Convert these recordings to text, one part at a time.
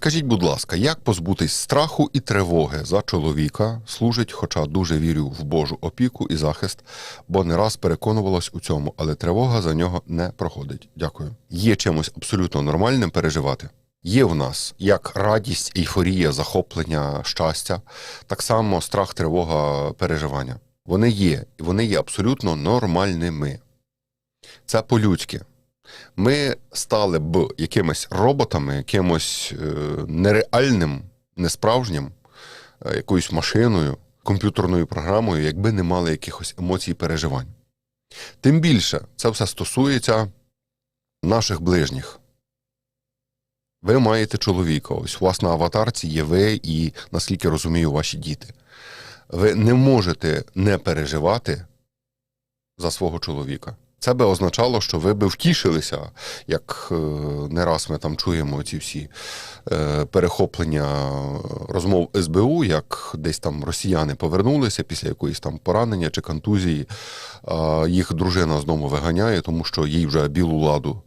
Скажіть, будь ласка, як позбутись страху і тривоги за чоловіка служить, хоча дуже вірю в Божу опіку і захист, бо не раз переконувалась у цьому, але тривога за нього не проходить. Дякую. Є чимось абсолютно нормальним переживати. Є в нас як радість, ейфорія, захоплення, щастя, так само страх, тривога, переживання. Вони є, і вони є абсолютно нормальними. Це по-людськи. Ми стали б якимись роботами, якимось е, нереальним, несправжнім, е, якоюсь машиною, комп'ютерною програмою, якби не мали якихось емоцій і переживань. Тим більше це все стосується наших ближніх. Ви маєте чоловіка, ось у вас на аватарці є ви і, наскільки розумію, ваші діти. Ви не можете не переживати за свого чоловіка. Це би означало, що ви би втішилися, як е, не раз ми там чуємо ці всі е, перехоплення розмов СБУ, як десь там росіяни повернулися після якоїсь там поранення чи контузії, їх дружина знову виганяє, тому що їй вже білу ладу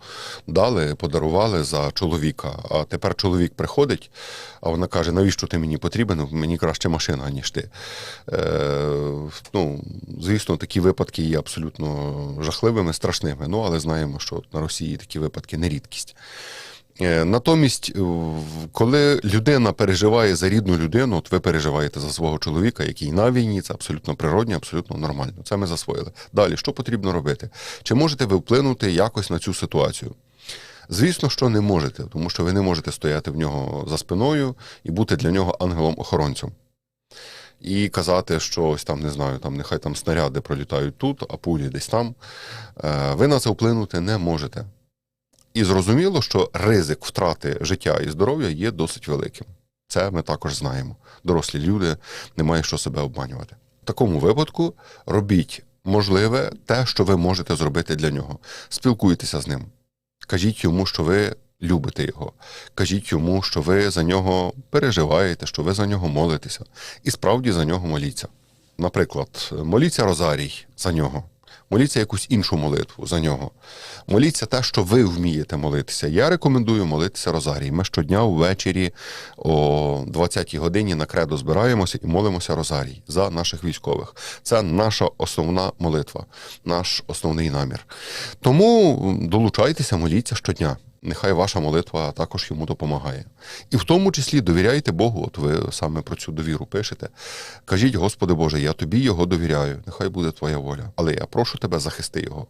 дали, подарували за чоловіка. А тепер чоловік приходить, а вона каже: навіщо ти мені потрібен? Мені краще машина, ніж ти. Е, ну, звісно, такі випадки є абсолютно жахливими, страшними. Ну, але знаємо, що на Росії такі випадки не рідкість. Е, Натомість, е, коли людина переживає за рідну людину, от ви переживаєте за свого чоловіка, який на війні, це абсолютно природньо, абсолютно нормально. Це ми засвоїли. Далі, що потрібно робити? Чи можете ви вплинути якось на цю ситуацію? Звісно, що не можете, тому що ви не можете стояти в нього за спиною і бути для нього ангелом-охоронцем. І казати, що ось там не знаю, там нехай там снаряди пролітають тут, а пулі десь там. Е, Ви на це вплинути не можете. І зрозуміло, що ризик втрати життя і здоров'я є досить великим. Це ми також знаємо. Дорослі люди немає що себе обманювати. В такому випадку робіть можливе те, що ви можете зробити для нього. Спілкуйтеся з ним. Кажіть йому, що ви любите його. Кажіть йому, що ви за нього переживаєте, що ви за нього молитеся. І справді за нього моліться. Наприклад, моліться Розарій за нього. Моліться якусь іншу молитву за нього. Моліться те, що ви вмієте молитися. Я рекомендую молитися Розарій. Ми щодня ввечері о 20-й годині на кредо збираємося і молимося Розарій за наших військових. Це наша основна молитва, наш основний намір. Тому долучайтеся, моліться щодня. Нехай ваша молитва також йому допомагає. І в тому числі довіряйте Богу. От ви саме про цю довіру пишете. Кажіть, Господи Боже, я тобі його довіряю, нехай буде твоя воля. Але я прошу тебе захисти його.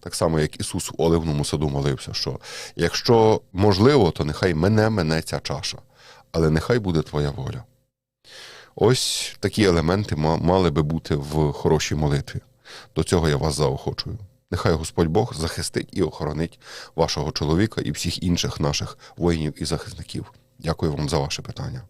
Так само, як Ісус у Оливному саду молився, що якщо можливо, то нехай мене мене ця чаша, але нехай буде твоя воля. Ось такі елементи мали би бути в хорошій молитві. До цього я вас заохочую. Нехай Господь Бог захистить і охоронить вашого чоловіка і всіх інших наших воїнів і захисників. Дякую вам за ваше питання.